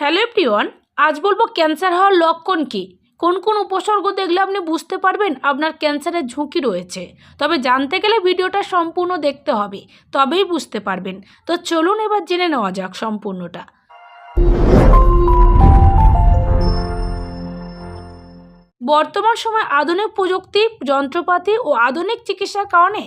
Hello everyone, আজ বলব cancer হওয়ার লক্ষণ কী? কোন কোন উপসর্গ দেখলে আপনি বুঝতে পারবেন আপনার ক্যান্সারের ঝুঁকি রয়েছে। তবে জানতে গেলে ভিডিওটা সম্পূর্ণ দেখতে হবে, তবেই বুঝতে পারবেন। তো চলুন এবার জেনে নেওয়া যাক সম্পূর্ণটা। বর্তমান সময় আধুনিক প্রযুক্তি, যন্ত্রপাতি ও আধুনিক চিকিৎসার কারণে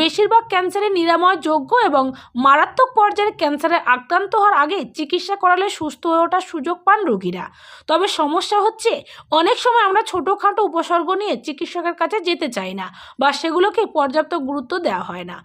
বেশিরভাগ ক্যান্সারের নিরাময় যোগ্য এবং মারাত্মক পর্যায়ের ক্যান্সারে আক্রান্ত হওয়ার আগে চিকিৎসা করালে সুস্থ হয়ে ওঠার সুযোগ পান রোগীরা। তবে সমস্যা হচ্ছে, অনেক সময় আমরা ছোটোখাটো উপসর্গ নিয়ে চিকিৎসকের কাছে যেতে চাই না বা সেগুলোকে পর্যাপ্ত গুরুত্ব দেওয়া হয় না।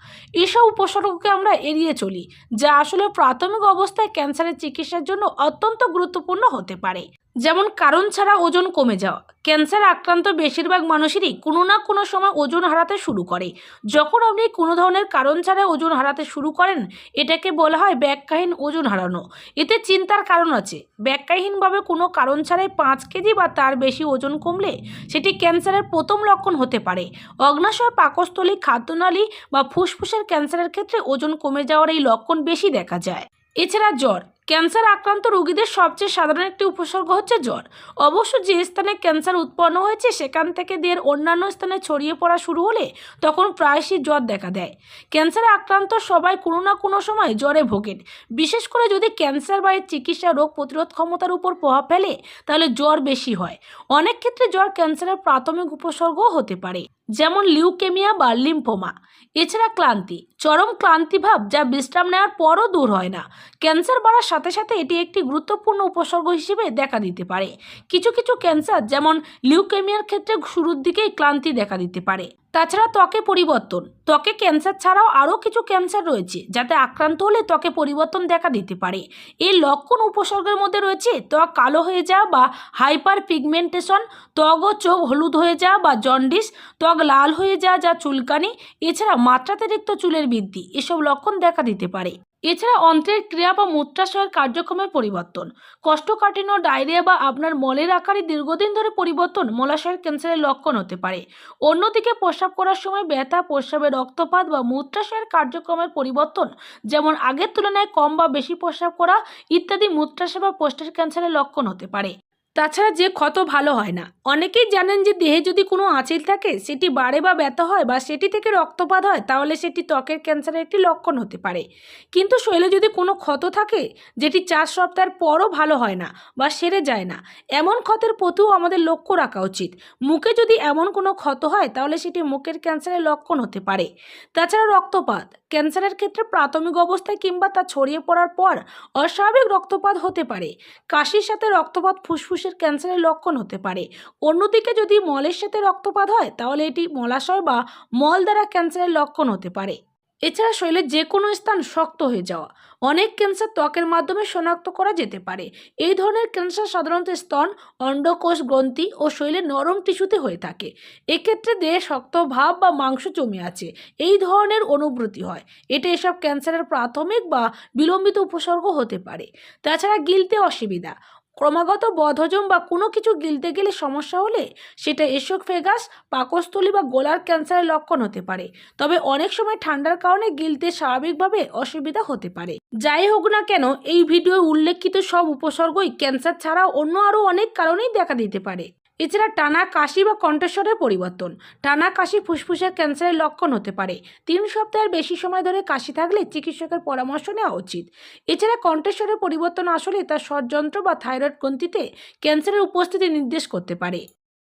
এসব উপসর্গকে আমরা এড়িয়ে চলি, যা আসলে প্রাথমিক অবস্থায় ক্যান্সারের চিকিৎসার জন্য অত্যন্ত গুরুত্বপূর্ণ হতে পারে। যেমন কারণ ছাড়া ওজন কমে যাওয়া। ক্যান্সার আক্রান্ত বেশিরভাগ মানুষেরই কোনো না কোনো সময় ওজন হারাতে শুরু করে। যখন আপনি কোনো ধরনের কারণ ছাড়া ওজন হারাতে শুরু করেন, এটাকে বলা হয় ব্যাখ্যাহীন ওজন হারানো। এতে চিন্তার কারণ আছে। ব্যাখ্যাহীনভাবে কোনো কারণ ছাড়াই পাঁচ কেজি বা তার বেশি ওজন কমলে সেটি ক্যান্সারের প্রথম লক্ষণ হতে পারে। অগ্নাশয়, পাকস্থলী, খাদ্যনালী বা ফুসফুসের ক্যান্সারের ক্ষেত্রে ওজন কমে যাওয়ার এই লক্ষণ বেশি দেখা যায়। এছাড়া জ্বর ক্যান্সার আক্রান্ত রোগীদের সবচেয়ে সাধারণ একটি উপসর্গ হচ্ছে জ্বর। অবশ্য যে স্থানে ক্যান্সার উৎপন্ন হয়েছে, সেখান থেকে দেহের অন্যান্য স্থানে ছড়িয়ে পড়া শুরু হলে তখন প্রায়শই জ্বর দেখা দেয়। ক্যান্সারে আক্রান্ত সবাই কোনো না কোনো সময় জ্বরে ভোগেন। বিশেষ করে যদি ক্যান্সার বা এর চিকিৎসা রোগ প্রতিরোধ ক্ষমতার উপর প্রভাব ফেলে, তাহলে জ্বর বেশি হয়। অনেক ক্ষেত্রে জ্বর ক্যান্সারের প্রাথমিক উপসর্গও হতে পারে। যেমন লিউকেমিয়া বা লিম্পোমা এছাড়া ক্লান্তি, চরম ক্লান্তিভাব যা বিশ্রাম নেওয়ার পরও দূর হয় না। ক্যান্সার বাড়ার সাথে সাথে এটি একটি গুরুত্বপূর্ণ উপসর্গ হিসেবে দেখা দিতে পারে। কিছু কিছু ক্যান্সার যেমন লিউকেমিয়ার ক্ষেত্রে শুরুর দিকেই ক্লান্তি দেখা দিতে পারে। তাছাড়া ত্বকে পরিবর্তন। ত্বকে ক্যান্সার ছাড়াও আরও কিছু ক্যান্সার রয়েছে, যাতে আক্রান্ত হলে ত্বকে পরিবর্তন দেখা দিতে পারে। এই লক্ষণ উপসর্গের মধ্যে রয়েছে, ত্বক কালো হয়ে যাওয়া বা হাইপার পিগমেন্টেশন ত্বক ও চোখ হলুদ হয়ে যাওয়া বা জন্ডিস, ত্বক লাল হয়ে যাওয়া যা চুলকানি, এছাড়া মাত্রাতিরিক্ত চুলের বৃদ্ধি, এসব লক্ষণ দেখা দিতে পারে। এছাড়া অন্ত্রের ক্রিয়া বা মূত্রাশয়ের কার্যক্রমের পরিবর্তন। কষ্টকাঠিন্য ডায়রিয়া বা আপনার মলের আকারে দীর্ঘদিন ধরে পরিবর্তন মলাশয়ের ক্যান্সারের লক্ষণ হতে পারে। অন্যদিকে প্রস্রাব করার সময় ব্যথা, প্রস্রাবে রক্তপাত বা মূত্রাশয়ের কার্যক্রমের পরিবর্তন, যেমন আগের তুলনায় কম বা বেশি প্রস্রাব করা ইত্যাদি মূত্রাশয় বা পোস্টের ক্যান্সারের লক্ষণ হতে পারে। তাছাড়া যে ক্ষত ভালো হয় না। অনেকেই জানেন যে দেহে যদি কোনো আঁচিল থাকে, সেটি বাড়ে বা ব্যথা হয় বা সেটি থেকে রক্তপাত হয়, তাহলে সেটি ত্বকের ক্যান্সারের একটি লক্ষণ হতে পারে। কিন্তু শরীরে যদি কোনো ক্ষত থাকে, যেটি চার সপ্তাহের পরও ভালো হয় না বা সেরে যায় না, এমন ক্ষতের প্রতিও আমাদের লক্ষ্য রাখা উচিত। মুখে যদি এমন কোনো ক্ষত হয়, তাহলে সেটি মুখের ক্যান্সারের লক্ষণ হতে পারে। তাছাড়া রক্তপাত ক্যান্সারের ক্ষেত্রে প্রাথমিক অবস্থায় কিংবা তা ছড়িয়ে পড়ার পর অস্বাভাবিক রক্তপাত হতে পারে। কাশির সাথে রক্তপাত ফুসফুসের ক্যান্সারের লক্ষণ হতে পারে। অন্যদিকে যদি মলের সাথে রক্তপাত হয়, তাহলে এটি মলাশয় বা মল দ্বারা ক্যান্সারের লক্ষণ হতে পারে। এছাড়া শরীরের যে কোনো স্থান শক্ত হয়ে যাওয়া। অনেক ক্যান্সার ত্বকের মাধ্যমে শনাক্ত করা যেতে পারে। এই ধরনের ক্যান্সার সাধারণত স্তন, অন্ডকোষ, গ্রন্থি ও শরীরের নরম টিস্যুতে হয়ে থাকে। এক্ষেত্রে দেহে শক্ত ভাব বা মাংস জমে আছে। এই ধরনের অনুভূতি হয়। এটা এসব ক্যান্সারের প্রাথমিক বা বিলম্বিত উপসর্গ হতে পারে। তাছাড়া গিলতে অসুবিধা। ক্রমাগত বদহজম বা কোনো কিছু গিলতে গেলে সমস্যা হলে সেটা এসোফেগাস পাকস্থলী বা গোলার ক্যান্সারের লক্ষণ হতে পারে। তবে অনেক সময় ঠান্ডার কারণে গিলতে স্বাভাবিকভাবে অসুবিধা হতে পারে। যাই হোক না কেন, এই ভিডিও উল্লেখিত সব উপসর্গই ক্যান্সার ছাড়াও অন্য আরও অনেক কারণেই দেখা দিতে পারে। এছাড়া টানা কাশি বা কণ্ঠস্বরের পরিবর্তন। টানা কাশি ফুসফুসের ক্যান্সারের লক্ষণ হতে পারে। তিন সপ্তাহের বেশি সময় ধরে কাশি থাকলে চিকিৎসকের পরামর্শ নেওয়া উচিত। এছাড়া কণ্ঠস্বরের পরিবর্তন আসলে তার স্বরযন্ত্র বা থাইরয়েড গ্রন্থিতে ক্যান্সারের উপস্থিতি নির্দেশ করতে পারে।